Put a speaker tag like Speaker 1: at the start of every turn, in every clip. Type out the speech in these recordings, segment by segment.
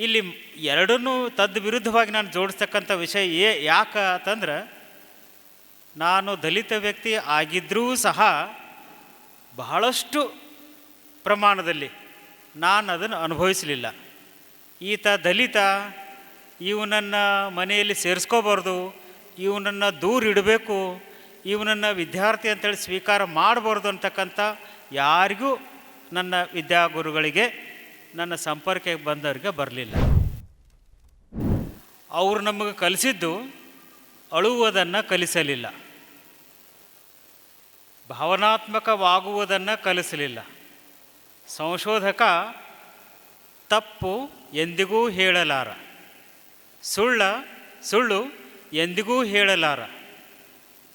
Speaker 1: ಇಲ್ಲಿ ಎರಡನ್ನೂ ತದ್ ವಿರುದ್ಧವಾಗಿ ನಾನು ಜೋಡಿಸ್ತಕ್ಕಂಥ ವಿಷಯ ಏ, ಯಾಕೆ ಅಂತಂದ್ರೆ, ನಾನು ದಲಿತ ವ್ಯಕ್ತಿ ಆಗಿದ್ದರೂ ಸಹ ಬಹಳಷ್ಟು ಪ್ರಮಾಣದಲ್ಲಿ ನಾನು ಅದನ್ನು ಅನುಭವಿಸಲಿಲ್ಲ. ಈತ ದಲಿತ ಇವನನ್ನು ಮನೆಯಲ್ಲಿ ಸೇರಿಸ್ಕೋಬಾರ್ದು ಇವನನ್ನು ದೂರ ಇಡಬೇಕು ಇವನನ್ನು ವಿದ್ಯಾರ್ಥಿ ಅಂತೇಳಿ ಸ್ವೀಕಾರ ಮಾಡಬಾರ್ದು ಅಂತಕ್ಕಂಥ ಯಾರಿಗೂ ನನ್ನ ವಿದ್ಯಾಗುರುಗಳಿಗೆ ನನ್ನ ಸಂಪರ್ಕಕ್ಕೆ ಬಂದವರಿಗೆ ಬರಲಿಲ್ಲ. ಅವರು ನಮಗೆ ಕಲಿಸಿದ್ದು ಅಳುವುದನ್ನು ಕಲಿಸಲಿಲ್ಲ. ಭಾವನಾತ್ಮಕವಾಗುವುದನ್ನು ಕಲಿಸಲಿಲ್ಲ. ಸಂಶೋಧಕ ತಪ್ಪು ಎಂದಿಗೂ ಹೇಳಲಾರ. ಸುಳ್ಳ ಸುಳ್ಳು ಎಂದಿಗೂ ಹೇಳಲಾರ.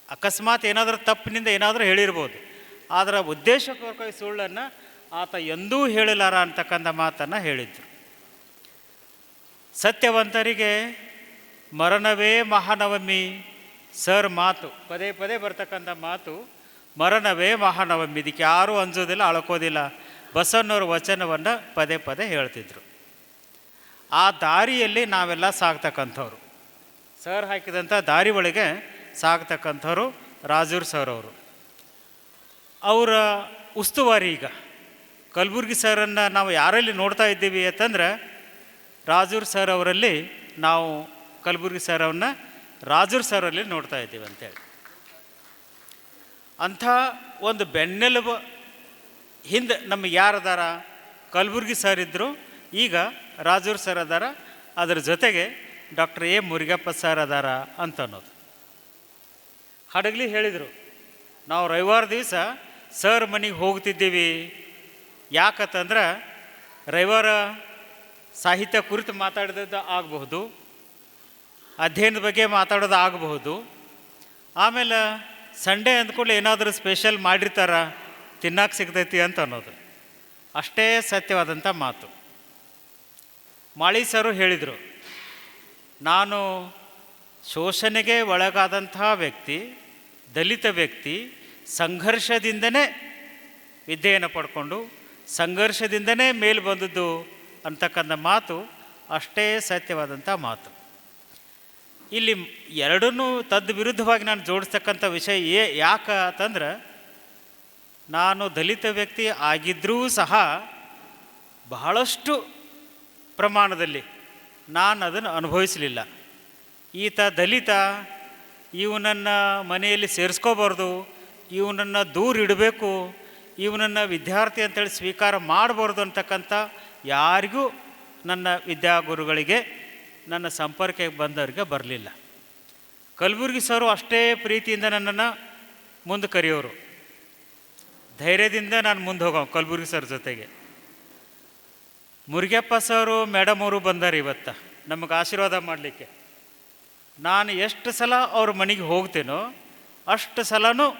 Speaker 1: ಅಕಸ್ಮಾತ್ ಏನಾದರೂ ತಪ್ಪಿನಿಂದ ಏನಾದರೂ ಹೇಳಿರ್ಬೋದು. ಆದರೆ ಉದ್ದೇಶಪೂರ್ವಕವಾಗಿ ಸುಳ್ಳನ್ನು ಆತ ಎಂದೂ ಹೇಳಲಾರ ಅಂತಕ್ಕಂಥ ಮಾತನ್ನು ಹೇಳಿದ್ರು. ಸತ್ಯವಂತರಿಗೆ ಮರಣವೇ ಮಹಾನವಮಿ, ಸರ್ ಮಾತು, ಪದೇ ಪದೇ ಬರ್ತಕ್ಕಂಥ ಮಾತು, ಮರಣವೇ ಮಹಾನವಮಿ, ಇದಕ್ಕೆ ಯಾರೂ ಅಂಜೋದಿಲ್ಲ, ಅಳ್ಕೋದಿಲ್ಲ, ಬಸವಣ್ಣವ್ರ ವಚನವನ್ನು ಪದೇ ಪದೇ ಹೇಳ್ತಿದ್ರು. ಆ ದಾರಿಯಲ್ಲಿ ನಾವೆಲ್ಲ ಸಾಗ್ತಕ್ಕಂಥವ್ರು. ಸರ್ ಹಾಕಿದಂಥ ದಾರಿ ಒಳಗೆ ಸಾಗ್ತಕ್ಕಂಥವ್ರು ರಾಜೂರ್ ಸರ್ ಅವರು. ಅವರ ಉಸ್ತುವಾರಿ ಈಗ. ಕಲಬುರ್ಗಿ ಸರನ್ನು ನಾವು ಯಾರಲ್ಲಿ ನೋಡ್ತಾ ಇದ್ದೀವಿ ಅಂತಂದ್ರೆ ರಾಜೂರ್ ಸರ್ ಅವರಲ್ಲಿ ನಾವು ಕಲಬುರ್ಗಿ ಸರ್ ಅವ್ರನ್ನ ರಾಜೂರ್ ಸರಲ್ಲಿ ನೋಡ್ತಾ ಇದ್ದೀವಿ ಅಂತೇಳಿ. ಅಂಥ ಒಂದು ಬೆನ್ನೆಲುಬು ಹಿಂದೆ ನಮಗೆ ಯಾರದಾರ ಕಲಬುರ್ಗಿ ಸರ್ ಇದ್ದರು ಈಗ ರಾಜೂರ್ ಸರ್ ಅದಾರ. ಅದರ ಜೊತೆಗೆ ಡಾಕ್ಟರ್ ಎ ಮುರುಗಪ್ಪ ಸರ್ ಅದಾರ ಅಂತ ಅನ್ನೋದು. ಹಡಗ್ಲಿ ಹೇಳಿದರು, ನಾವು ರವಿವಾರ ದಿವಸ ಸರ್ ಮನೆಗೆ ಹೋಗ್ತಿದ್ದೀವಿ. ಯಾಕಂತಂದ್ರೆ ರವಿವಾರ ಸಾಹಿತ್ಯ ಕುರಿತು ಮಾತಾಡಿದ್ದು ಆಗಬಹುದು, ಅಧ್ಯಯನದ ಬಗ್ಗೆ ಮಾತಾಡೋದು ಆಗಬಹುದು. ಆಮೇಲೆ ಸಂಡೇ ಅಂದ್ಕೊಳ್ಳಿ ಏನಾದರೂ ಸ್ಪೆಷಲ್ ಮಾಡಿರ್ತಾರ ತಿನ್ನಕ್ಕೆ ಸಿಗ್ತೈತಿ ಅಂತ ಅನ್ನೋದು. ಅಷ್ಟೇ ಸತ್ಯವಾದಂಥ ಮಾತು. ಮಾಳಿ ಸರು ಹೇಳಿದರು, ನಾನು ಶೋಷಣೆಗೆ ಒಳಗಾದಂತಹ ವ್ಯಕ್ತಿ, ದಲಿತ ವ್ಯಕ್ತಿ, ಸಂಘರ್ಷದಿಂದನೇ ವಿದ್ಯೆಯನ್ನು ಪಡ್ಕೊಂಡು ಸಂಘರ್ಷದಿಂದನೇ ಮೇಲೆ ಬಂದದ್ದು ಅಂತಕ್ಕಂಥ ಮಾತು ಅಷ್ಟೇ ಸತ್ಯವಾದಂಥ ಮಾತು. ಇಲ್ಲಿ ಎರಡನ್ನೂ ತದ್ ವಿರುದ್ಧವಾಗಿ ನಾನು ಜೋಡಿಸ್ತಕ್ಕಂಥ ವಿಷಯ ಏ, ಯಾಕೆ ಅಂತಂದ್ರೆ, ನಾನು ದಲಿತ ವ್ಯಕ್ತಿ ಆಗಿದ್ದರೂ ಸಹ ಬಹಳಷ್ಟು ಪ್ರಮಾಣದಲ್ಲಿ ನಾನು ಅದನ್ನು ಅನುಭವಿಸಲಿಲ್ಲ. ಈತ ದಲಿತ ಇವನನ್ನು ಮನೆಯಲ್ಲಿ ಸೇರಿಸ್ಕೋಬಾರ್ದು ಇವನನ್ನು ದೂರ ಇಡಬೇಕು ಇವನನ್ನು ವಿದ್ಯಾರ್ಥಿ ಅಂತೇಳಿ ಸ್ವೀಕಾರ ಮಾಡಬಾರ್ದು ಅಂತಕ್ಕಂಥ ಯಾರಿಗೂ ನನ್ನ ವಿದ್ಯಾಗುರುಗಳಿಗೆ ನನ್ನ ಸಂಪರ್ಕಕ್ಕೆ ಬಂದವರಿಗೆ ಬರಲಿಲ್ಲ. ಕಲಬುರ್ಗಿ ಸರು ಅಷ್ಟೇ ಪ್ರೀತಿಯಿಂದ ನನ್ನನ್ನು ಮುಂದೆ ಕರೆಯೋರು. ಧೈರ್ಯದಿಂದ ನಾನು ಮುಂದೆ ಹೋಗೋ ಕಲಬುರ್ಗಿ ಸರ್ ಜೊತೆಗೆ. ಮುರುಗಪ್ಪ ಸರು, ಮೇಡಮ್ ಅವರು ಬಂದಾರೆ ಇವತ್ತು, ನಮಗೆ ಆಶೀರ್ವಾದ ಮಾಡಲಿಕ್ಕೆ. ನಾನು ಎಷ್ಟು ಸಲ ಅವ್ರ ಮನೆಗೆ ಹೋಗ್ತೇನೋ ಅಷ್ಟು ಸಲನೂ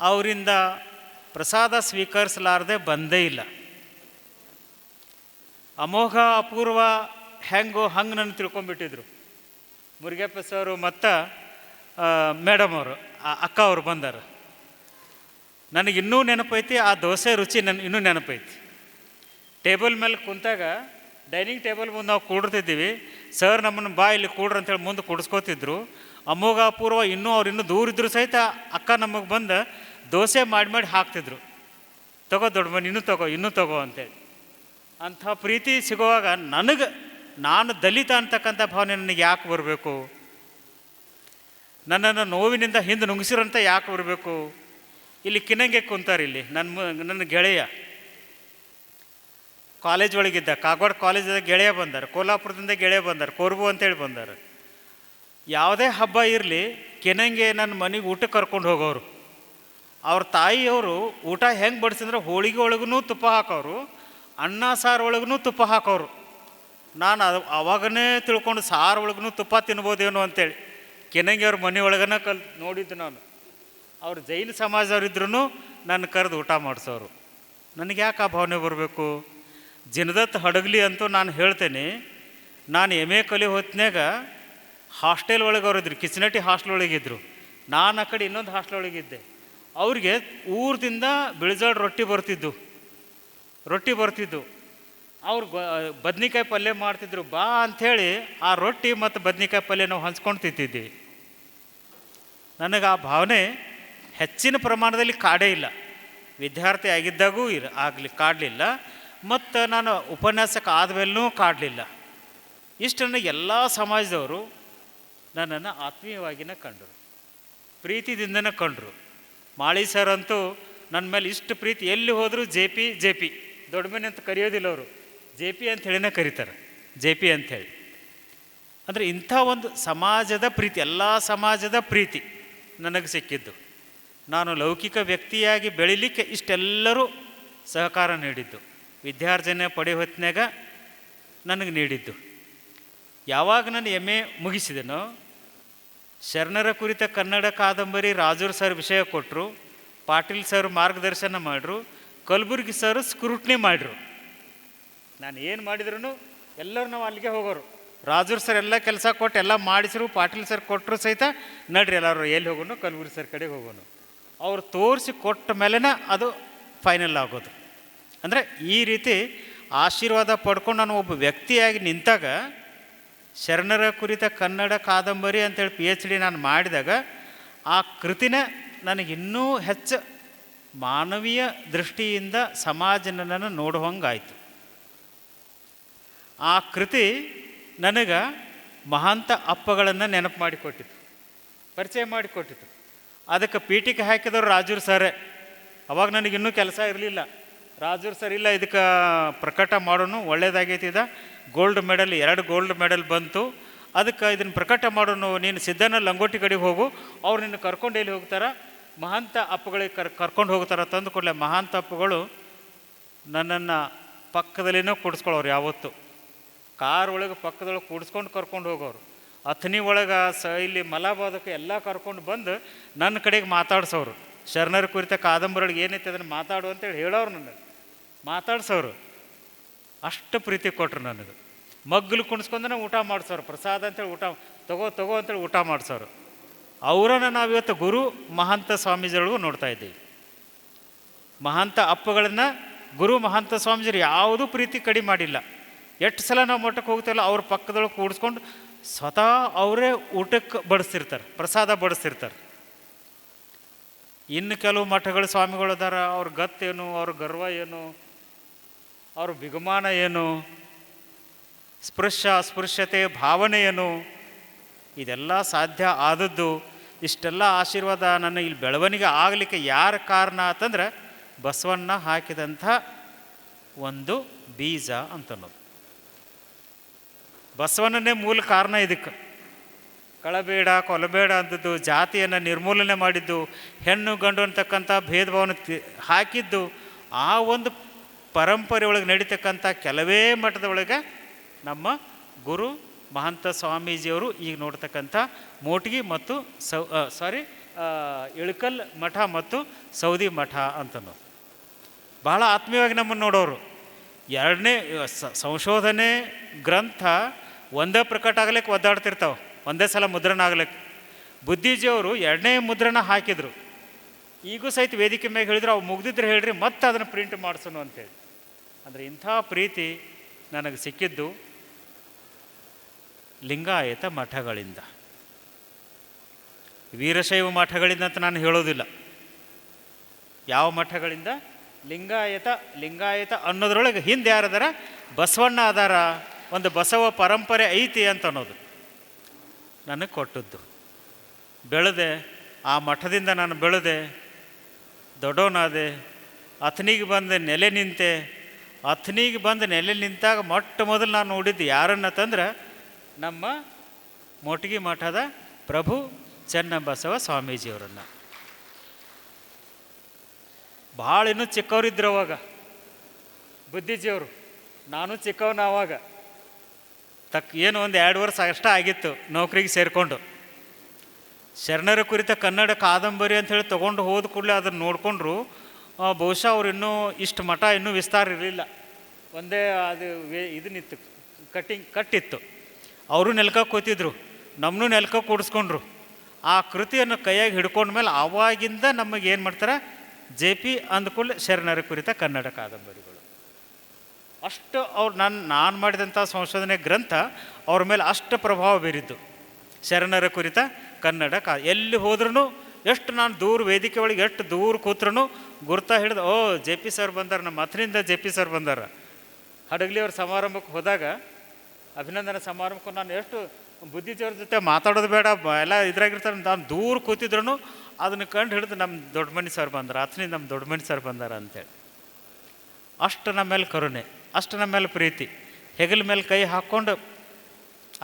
Speaker 1: ಅವರಿಂದ ಪ್ರಸಾದ ಸ್ವೀಕರಿಸಲಾರದೆ ಬಂದೇ ಇಲ್ಲ. ಅಮೋಘ, ಅಪೂರ್ವ ಹೆಂಗೋ ಹಂಗೆ ನನ್ನ ತಿಳ್ಕೊಂಬಿಟ್ಟಿದ್ರು. ಮುರುಗಪ್ಪ ಸರು ಮತ್ತು ಮೇಡಮ್ ಅವರು ಅಕ್ಕ ಅವರು ಬಂದರು. ನನಗಿನ್ನೂ ನೆನಪೈತಿ, ಆ ದೋಸೆ ರುಚಿ ನನ್ನ ಇನ್ನೂ ನೆನಪೈತಿ. ಟೇಬಲ್ ಮೇಲೆ ಕುಂತಾಗ, ಡೈನಿಂಗ್ ಟೇಬಲ್ ಮುಂದೆ ನಾವು ಕೂಡ್ತಿದ್ದೀವಿ. ಸರ್ ನಮ್ಮನ್ನು ಬಾ ಇಲ್ಲಿ ಕೂಡ್ರಿ ಅಂತೇಳಿ ಮುಂದೆ ಕೂಡಿಸ್ಕೋತಿದ್ರು. ಅಮೋಘ, ಅಪೂರ್ವ ಇನ್ನೂ ಅವ್ರು ಇನ್ನೂ ದೂರ ಇದ್ದರೂ ಸಹಿತ ಅಕ್ಕ ನಮಗೆ ಬಂದು ದೋಸೆ ಮಾಡಿ ಮಾಡಿ ಹಾಕ್ತಿದ್ರು. ತಗೋ ದೊಡ್ಡ ಮನೆ ಇನ್ನೂ ತಗೋ ಇನ್ನೂ ತಗೋ ಅಂತೇಳಿ. ಅಂಥ ಪ್ರೀತಿ ಸಿಗುವಾಗ ನನಗೆ, ನಾನು ದಲಿತ ಅಂತಕ್ಕಂಥ ಭಾವನೆ ನನಗೆ ಯಾಕೆ ಬರಬೇಕು? ನನ್ನನ್ನು ನೋವಿನಿಂದ ಹಿಂದೆ ನುಂಗಿಸಿರಂತ ಯಾಕೆ ಬರಬೇಕು? ಇಲ್ಲಿ ಕಿನಂಗೆ ಕುಂತಾರೆ ಇಲ್ಲಿ, ನನ್ನ ನನ್ನ ಗೆಳೆಯ. ಕಾಲೇಜ್ ಒಳಗಿದ್ದ, ಕಾಗವಾಡ ಕಾಲೇಜದ ಗೆಳೆಯ ಬಂದಾರೆ, ಕೋಲ್ಹಾಪುರದಿಂದ ಗೆಳೆಯ ಬಂದಾರ, ಕೋರ್ಬು ಅಂತೇಳಿ ಬಂದಾರೆ. ಯಾವುದೇ ಹಬ್ಬ ಇರಲಿ, ಕೆನಂಗೆ ನನ್ನ ಮನೆಗೆ ಊಟಕ್ಕೆ ಕರ್ಕೊಂಡು ಹೋಗೋರು. ಅವ್ರ ತಾಯಿಯವರು ಊಟ ಹೆಂಗೆ ಬಡಿಸಿದ್ರೆ ಹೋಳಿಗೆ ಒಳಗೂ ತುಪ್ಪ ಹಾಕೋರು, ಅನ್ನ ಸಾರು ಒಳಗೂ ತುಪ್ಪ ಹಾಕೋರು. ನಾನು ಅದು ಅವಾಗನೇ ತಿಳ್ಕೊಂಡು ಸಾರು ಒಳಗೂ ತುಪ್ಪ ತಿನ್ಬೋದೇನೋ ಅಂತೇಳಿ. ಕೆನಂಗೆ ಅವ್ರ ಮನೆ ಒಳಗನ ಕಲ್ ನೋಡಿದ್ದು ನಾನು. ಅವ್ರು ಜೈನ ಸಮಾಜದವ್ರಿದ್ರೂ ನನ್ನ ಕರೆದು ಊಟ ಮಾಡಿಸೋರು. ನನಗೆ ಯಾಕೆ ಆ ಭಾವನೆ ಬರಬೇಕು? ಜಿನದತ್ ಹಡಗಲಿ ಅಂತೂ ನಾನು ಹೇಳ್ತೇನೆ, ನಾನು ಎಂ ಎ ಕಲಿ ಹೊತ್ತಿನಾಗ ಹಾಸ್ಟೆಲ್ ಒಳಗೆ ಅವರಿದ್ರು ಕಿಚನಟಿ ಹಾಸ್ಟೆಲ್ ಒಳಗಿದ್ರು. ನಾನು ಆ ಕಡೆ ಇನ್ನೊಂದು ಹಾಸ್ಟೆಲ್ ಒಳಗಿದ್ದೆ. ಅವ್ರಿಗೆ ಊರದಿಂದ ಬಿಳಿಜಾಡ್ ರೊಟ್ಟಿ ಬರ್ತಿದ್ದು. ರೊಟ್ಟಿ ಬರ್ತಿದ್ದು. ಅವ್ರು ಬದ್ನಿಕಾಯಿ ಪಲ್ಯ ಮಾಡ್ತಿದ್ರು, ಬಾ ಅಂಥೇಳಿ ಆ ರೊಟ್ಟಿ ಮತ್ತು ಬದ್ನಿಕಾಯಿ ಪಲ್ಯ ನಾವು ಹಂಚ್ಕೊಂಡು ತಿಂತಿದ್ವಿ. ನನಗೆ ಆ ಭಾವನೆ ಹೆಚ್ಚಿನ ಪ್ರಮಾಣದಲ್ಲಿ ಕಾಡೇ ಇಲ್ಲ. ವಿದ್ಯಾರ್ಥಿ ಆಗಿದ್ದಾಗೂ ಇರ, ಆಗಲಿ, ಕಾಡಲಿಲ್ಲ. ಮತ್ತು ನಾನು ಉಪನ್ಯಾಸಕ ಆದಮೇಲೂ ಕಾಡಲಿಲ್ಲ. ಇಷ್ಟನ್ನು ಎಲ್ಲ ಸಮಾಜದವರು ನನ್ನನ್ನು ಆತ್ಮೀಯವಾಗಿನ ಕಂಡರು. ಪ್ರೀತಿದಿಂದನೇ ಕಂಡರು. ಮಾಳಿ ಸರ್ ಅಂತೂ ನನ್ನ ಮೇಲೆ ಇಷ್ಟು ಪ್ರೀತಿ ಎಲ್ಲಿ ಹೋದರೂ ಜೆ ಪಿ ಜೆ ಪಿ. ದೊಡ್ಡ ಮನೆ ಅಂತ ಕರೆಯೋದಿಲ್ಲ ಅವರು. ಜೆ ಪಿ ಅಂತ ಹೇಳಿನೇ ಕರೀತಾರೆ. ಜೆ ಪಿ ಅಂಥೇಳಿ ಅಂದರೆ ಇಂಥ ಒಂದು ಸಮಾಜದ ಪ್ರೀತಿ, ಎಲ್ಲ ಸಮಾಜದ ಪ್ರೀತಿ ನನಗೆ ಸಿಕ್ಕಿದ್ದು. ನಾನು ಲೌಕಿಕ ವ್ಯಕ್ತಿಯಾಗಿ ಬೆಳಿಲಿಕ್ಕೆ ಇಷ್ಟೆಲ್ಲರೂ ಸಹಕಾರ ನೀಡಿದ್ದು. ವಿದ್ಯಾರ್ಜನೆ ಪಡೆಯೋ ಹೊತ್ತಿನಾಗ ನನಗೆ ನೀಡಿದ್ದು. ಯಾವಾಗ ನಾನು ಎಂ ಎ ಮುಗಿಸಿದೆನೋ ಶರಣರ ಕುರಿತ ಕನ್ನಡ ಕಾದಂಬರಿ ರಾಜೂರ್ ಸರ್ ವಿಷಯ ಕೊಟ್ಟರು ಪಾಟೀಲ್ ಸರ್ ಮಾರ್ಗದರ್ಶನ ಮಾಡ್ರು, ಕಲಬುರ್ಗಿ ಸರ್ ಸ್ಕ್ರೂಟ್ನಿ ಮಾಡ್ರು. ನಾನು ಏನು ಮಾಡಿದ್ರು ಎಲ್ಲರೂ ನಾವು ಅಲ್ಲಿಗೆ ಹೋಗೋರು. ರಾಜೂರ್ ಸರ್ ಎಲ್ಲ ಕೆಲಸ ಕೊಟ್ಟು ಎಲ್ಲ ಮಾಡಿಸಿರು, ಪಾಟೀಲ್ ಸರ್ ಕೊಟ್ಟರು ಸಹಿತ ನಡ್ರಿ ಎಲ್ಲರೂ ಎಲ್ಲಿ ಹೋಗೋನು? ಕಲಬುರ್ಗಿ ಸರ್ ಕಡೆಗೆ ಹೋಗೋನು. ಅವ್ರು ತೋರಿಸಿ ಕೊಟ್ಟ ಮೇಲೆನ ಅದು ಫೈನಲ್ ಆಗೋದು. ಅಂದರೆ ಈ ರೀತಿ ಆಶೀರ್ವಾದ ಪಡ್ಕೊಂಡು ನಾನು ಒಬ್ಬ ವ್ಯಕ್ತಿಯಾಗಿ ನಿಂತಾಗ ಶರಣರ ಕುರಿತ ಕನ್ನಡ ಕಾದಂಬರಿ ಅಂತೇಳಿ ಪಿ ಎಚ್ ಡಿ ನಾನು ಮಾಡಿದಾಗ ಆ ಕೃತಿನ ನನಗಿನ್ನೂ ಹೆಚ್ಚು ಮಾನವೀಯ ದೃಷ್ಟಿಯಿಂದ ಸಮಾಜ ನನ್ನನ್ನು ನೋಡುವಂಗಾಯಿತು. ಆ ಕೃತಿ ನನಗೆ ಮಹಾಂತ ಅಪ್ಪಗಳನ್ನು ನೆನಪು ಮಾಡಿಕೊಟ್ಟಿತು, ಪರಿಚಯ ಮಾಡಿಕೊಟ್ಟಿತು. ಅದಕ್ಕೆ ಪೀಠಿಕೆ ಹಾಕಿದವರು ರಾಜೂರ್ ಸರೇ ಅವಾಗ ನನಗಿನ್ನೂ ಕೆಲಸ ಇರಲಿಲ್ಲ. ರಾಜೂರ್ ಸರ್, ಇಲ್ಲ, ಇದಕ್ಕೆ ಪ್ರಕಟ ಮಾಡೋನು ಒಳ್ಳೇದಾಗೈತಿ ಇದ. ಗೋಲ್ಡ್ ಮೆಡಲ್, ಎರಡು ಗೋಲ್ಡ್ ಮೆಡಲ್ ಬಂತು. ಅದಕ್ಕೆ ಇದನ್ನು ಪ್ರಕಟ ಮಾಡೋನು, ನೀನು ಸಿದ್ಧನ ಲಂಗೋಟಿ ಕಡೆಗೆ ಹೋಗು, ಅವ್ರು ನಿನ್ನ ಕರ್ಕೊಂಡು ಎಲ್ಲಿ ಹೋಗ್ತಾರ? ಮಹಾಂತ ಅಪ್ಪಗಳಿಗೆ ಕರ್, ಕರ್ಕೊಂಡು ಹೋಗ್ತಾರ ತಂದು ಕೂಡಲೇ. ಮಹಾಂತ ಅಪ್ಪಗಳು ನನ್ನನ್ನು ಪಕ್ಕದಲ್ಲಿನೂ ಕೂಡಿಸ್ಕೊಳ್ಳೋರು ಯಾವತ್ತು. ಕಾರ್ ಒಳಗೆ ಪಕ್ಕದೊಳಗೆ ಕೂಡಿಸ್ಕೊಂಡು ಕರ್ಕೊಂಡು ಹೋಗೋರು. ಅಥನಿ ಒಳಗೆ, ಸ, ಇಲ್ಲಿ ಮಲಾಬಾದಕ್ಕೆ ಎಲ್ಲ ಕರ್ಕೊಂಡು ಬಂದು ನನ್ನ ಕಡೆಗೆ ಮಾತಾಡ್ಸೋರು. ಶರಣರ ಕುರಿತ ಕಾದಂಬರಿಗೆ ಏನೈತೆ ಅದನ್ನು ಮಾತಾಡು ಅಂತೇಳಿ ಹೇಳೋರು ನನಗೆ ಮಾತಾಡ್ಸೋರು. ಅಷ್ಟು ಪ್ರೀತಿ ಕೊಟ್ರು ನನಗೆ. ಮಗ್ಗಲು ಕುಣಿಸ್ಕೊಂಡನೆ ಊಟ ಮಾಡಿಸೋರು, ಪ್ರಸಾದ ಅಂತೇಳಿ ಊಟ ತಗೋ ತಗೋ ಅಂತೇಳಿ ಊಟ ಮಾಡಿಸೋರು. ಅವರನ್ನು ನಾವಿವತ್ತು ಗುರು ಮಹಾಂತ ಸ್ವಾಮೀಜಿಗಳಿಗೂ ನೋಡ್ತಾ ಇದ್ದೀವಿ. ಮಹಾಂತ ಅಪ್ಪಗಳನ್ನು ಗುರು ಮಹಾಂತ ಸ್ವಾಮೀಜಿರು ಯಾವುದೂ ಪ್ರೀತಿ ಕಡಿಮೆ ಮಾಡಿಲ್ಲ. ಎಷ್ಟು ಸಲ ನಾವು ಮಠಕ್ಕೆ ಹೋಗ್ತೀವಲ್ಲ, ಅವ್ರ ಪಕ್ಕದೊಳಗೆ ಕೂಡಿಸ್ಕೊಂಡು ಸ್ವತಃ ಅವರೇ ಊಟಕ್ಕೆ ಬಡಿಸ್ತಿರ್ತಾರೆ, ಪ್ರಸಾದ ಬಡಿಸ್ತಿರ್ತಾರೆ. ಇನ್ನು ಕೆಲವು ಮಠಗಳು ಸ್ವಾಮಿಗಳು ಅದಾರ, ಅವ್ರ ಗತ್ತೇನು, ಅವ್ರ ಗರ್ವ ಏನು ಅವ್ರ ಬಿಗುಮಾನ ಏನು? ಸ್ಪೃಶ್ಯ ಅಸ್ಪೃಶ್ಯತೆ ಭಾವನೆ ಏನು? ಇದೆಲ್ಲ ಸಾಧ್ಯ ಆದದ್ದು ಇಷ್ಟೆಲ್ಲ ಆಶೀರ್ವಾದ ನನ್ನ ಇಲ್ಲಿ ಬೆಳವಣಿಗೆ ಆಗಲಿಕ್ಕೆ ಯಾರ ಕಾರಣ ಅಂತಂದರೆ ಬಸವಣ್ಣ ಹಾಕಿದಂಥ ಒಂದು ಬೀಜ ಅಂತನ್ನೋದು. ಬಸವಣ್ಣನೇ ಮೂಲ ಕಾರಣ ಇದಕ್ಕೆ. ಕಳಬೇಡ, ಕೊಲಬೇಡ ಅಂದದ್ದು, ಜಾತಿಯನ್ನು ನಿರ್ಮೂಲನೆ ಮಾಡಿದ್ದು, ಹೆಣ್ಣು ಗಂಡು ಅಂತಕ್ಕಂಥ ಭೇದ ಭಾವನ ಹಾಕಿದ್ದು ಆ ಒಂದು ಪರಂಪರೆ ಒಳಗೆ ನಡೀತಕ್ಕಂಥ ಕೆಲವೇ ಮಠದ ಒಳಗೆ ನಮ್ಮ ಗುರು ಮಹಂತ ಸ್ವಾಮೀಜಿಯವರು ಈಗ ನೋಡ್ತಕ್ಕಂಥ ಮೋಟ್ಗಿ ಮತ್ತು ಸೌ ಸಾರಿ ಇಳಕಲ್ ಮಠ ಮತ್ತು ಸೌದಿ ಮಠ ಅಂತನೋ. ಬಹಳ ಆತ್ಮೀಯವಾಗಿ ನಮ್ಮನ್ನು ನೋಡೋರು. ಎರಡನೇ ಸಂಶೋಧನೆ ಗ್ರಂಥ ಒಂದೇ ಪ್ರಕಟ ಆಗ್ಲಿಕ್ಕೆ ಒದ್ದಾಡ್ತಿರ್ತಾವೆ. ಒಂದೇ ಸಲ ಮುದ್ರಣ ಆಗ್ಲಿಕ್ಕೆ. ಬುದ್ಧಿಜಿಯವರು ಎರಡನೇ ಮುದ್ರಣ ಹಾಕಿದರು. ಈಗೂ ಸಹಿತ ವೇದಿಕೆ ಮೇಲೆ ಹೇಳಿದ್ರು ಅವು ಮುಗ್ದಿದ್ರೆ ಹೇಳ್ರಿ ಮತ್ತೆ ಅದನ್ನು ಪ್ರಿಂಟ್ ಮಾಡಿಸೋಣ ಅಂತೇಳಿ ಅಂದರೆ ಇಂಥ ಪ್ರೀತಿ ನನಗೆ ಸಿಕ್ಕಿದ್ದು ಲಿಂಗಾಯತ ಮಠಗಳಿಂದ. ವೀರಶೈವ ಮಠಗಳಿಂದ ಅಂತ ನಾನು ಹೇಳೋದಿಲ್ಲ. ಯಾವ ಮಠಗಳಿಂದ? ಲಿಂಗಾಯತ ಲಿಂಗಾಯತ ಅನ್ನೋದ್ರೊಳಗೆ ಹಿಂದೆ ಯಾರದಾರ? ಬಸವಣ್ಣ ಅದಾರ. ಒಂದು ಬಸವ ಪರಂಪರೆ ಐತಿ ಅಂತ ಅನ್ನೋದು. ನನಗೆ ಕೊಟ್ಟದ್ದು. ಬೆಳೆದೆ, ಆ ಮಠದಿಂದ ನಾನು ಬೆಳೆದೆ, ದೊಡ್ಡವನಾದೆ ಅಥನಿಗೆ ಬಂದು, ನೆಲೆ ನಿಂತೆ ಅಥನಿಗೆ ಬಂದು ನೆಲೆ ನಿಂತಾಗ ಮೊಟ್ಟ ಮೊದಲು ನಾನು ನೋಡಿದ್ದು ಯಾರನ್ನ ತಂದ್ರೆ ನಮ್ಮ ಮೊಟಗಿ ಮಠದ ಪ್ರಭು ಚೆನ್ನಬಸವ ಸ್ವಾಮೀಜಿಯವರನ್ನು. ಭಾಳ ಇನ್ನೂ ಚಿಕ್ಕವರಿದ್ರು ಅವಾಗ. ಬುದ್ಧಿಜಿಯವರು ನಾನು ಚಿಕ್ಕವನ ಅವಾಗ ತಕ್ಕ ಏನು ಒಂದು ಎರಡು ವರ್ಷ ಅಷ್ಟೇ ಆಗಿತ್ತು ನೌಕರಿಗೆ ಸೇರಿಕೊಂಡು. ಶರಣರ ಕುರಿತ ಕನ್ನಡ ಕಾದಂಬರಿ ಅಂತ ಹೇಳಿ ತೊಗೊಂಡು ಹೋದ ಕೂಡಲೇ ಅದನ್ನು ನೋಡಿಕೊಂಡ್ರು. ಬಹುಶಃ ಅವ್ರು ಇನ್ನೂ ಇಷ್ಟು ಮಠ ಇನ್ನೂ ವಿಸ್ತಾರ ಇರಲಿಲ್ಲ. ಒಂದೇ ಅದು ವೇ ಇದನ್ನಿತ್ತು ಕಟ್ಟಿಂಗ್, ಕಟ್ಟಿತ್ತು. ಅವರು ನೆಲಕ ಕೂತಿದ್ರು ನಮ್ಮನ್ನೂ ನೆಲಕ ಕೂಡಿಸ್ಕೊಂಡ್ರು. ಆ ಕೃತಿಯನ್ನು ಕೈಯಾಗಿ ಹಿಡ್ಕೊಂಡ್ಮೇಲೆ ಆವಾಗಿಂದ ನಮಗೆ ಏನು ಮಾಡ್ತಾರೆ? ಜೆ ಪಿ ಅಂದ್ಕೊಳ್ಳೆ ಶರಣರ ಕುರಿತ ಕನ್ನಡ ಕಾದಂಬರಿಗಳು. ಅಷ್ಟು ಅವ್ರು ನಾನು ನಾನು ಮಾಡಿದಂಥ ಸಂಶೋಧನೆ ಗ್ರಂಥ ಅವ್ರ ಮೇಲೆ ಅಷ್ಟು ಪ್ರಭಾವ ಬೀರಿದ್ದು. ಶರಣರ ಕುರಿತ ಕನ್ನಡ ಕಾ, ಎಲ್ಲಿ ಹೋದ್ರೂ ಎಷ್ಟು ನಾನು ದೂರ ವೇದಿಕೆ ಒಳಗೆ ಎಷ್ಟು ದೂರ ಕೂತ್ರೂ ಗುರ್ತಾ ಹಿಡಿದು, ಓ, ಜೆ ಪಿ ಸರ್ ಬಂದಾರ, ನಮ್ಮ ಹತ್ರದಿಂದ ಜೆ ಪಿ ಸರ್ ಬಂದಾರ. ಹಡಗಲಿ ಅವ್ರ ಸಮಾರಂಭಕ್ಕೆ ಹೋದಾಗ, ಅಭಿನಂದನೆ ಸಮಾರಂಭಕ್ಕೆ ನಾನು ಎಷ್ಟು ಬುದ್ಧಿಜೀವರ ಜೊತೆ ಮಾತಾಡೋದು ಬೇಡ ಎಲ್ಲ ಇದ್ರಾಗಿರ್ತಾರೆ, ನಾನು ದೂರ ಕೂತಿದ್ರು ಅದನ್ನು ಕಂಡು ಹಿಡಿದು ನಮ್ಮ ದೊಡ್ಡ ಮನಿ ಸರ್ ಬಂದಾರ ಅಥನಿ ನಮ್ಮ ದೊಡ್ಡ ಮನಿ ಸರ್ ಬಂದಾರ ಅಂತೇಳಿ. ಅಷ್ಟು ನಮ್ಮ ಮೇಲೆ ಕರುಣೆ, ಅಷ್ಟು ನಮ್ಮ ಮೇಲೆ ಪ್ರೀತಿ. ಹೆಗಲ ಮೇಲೆ ಕೈ ಹಾಕ್ಕೊಂಡು,